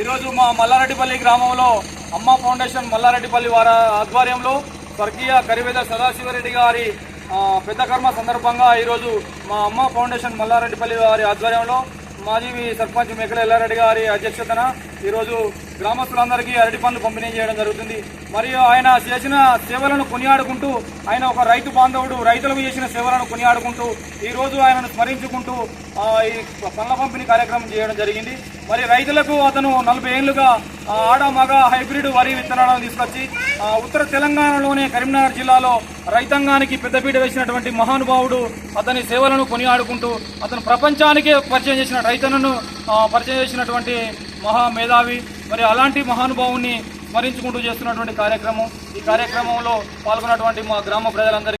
ఈరోజు మా మల్లారెడ్డిపల్లి గ్రామంలో అమ్మ ఫౌండేషన్ మల్లారెడ్డిపల్లి వారి ఆధ్వర్యంలో స్వర్గీయ కరివేద సదాశివరెడ్డి గారి పెద్దకర్మ పెద్ద కర్మ సందర్భంగా ఈరోజు మా అమ్మ ఫౌండేషన్ మల్లారెడ్డిపల్లి వారి ఆధ్వర్యంలో మాజీ సర్పంచ్ మేకల ఎల్లారెడ్డి గారి అధ్యక్షతన ఈరోజు గ్రామస్తులందరికీ అరటి పండ్లు పంపిణీ చేయడం జరుగుతుంది. మరియు ఆయన చేసిన సేవలను కొనియాడుకుంటూ ఆయన ఒక రైతు బాంధవుడు రైతులకు చేసిన సేవలను కొనియాడుకుంటూ ఈరోజు ఆయనను స్మరించుకుంటూ ఈ పండ్ల పంపిణీ కార్యక్రమం చేయడం జరిగింది. మరి రైతులకు అతను నలభై ఏళ్ళుగా ఆడ మగ హైబ్రిడ్ వరి విత్తనాలను తీసుకొచ్చి ఉత్తర తెలంగాణలోనే కరీంనగర్ జిల్లాలో రైతాంగానికి పెద్దపీట వేసినటువంటి మహానుభావుడు అతని సేవలను కొనియాడుకుంటూ అతను ప్రపంచానికే పరిచయం చేసిన రైతన్నను పరిచయం చేసినటువంటి మహా మేధావి మరి అలాంటి మహానుభావుని స్మరించుకుంటూ చేస్తున్నటువంటి కార్యక్రమం. ఈ కార్యక్రమంలో పాల్గొన్నటువంటి మా గ్రామ ప్రజలందరికీ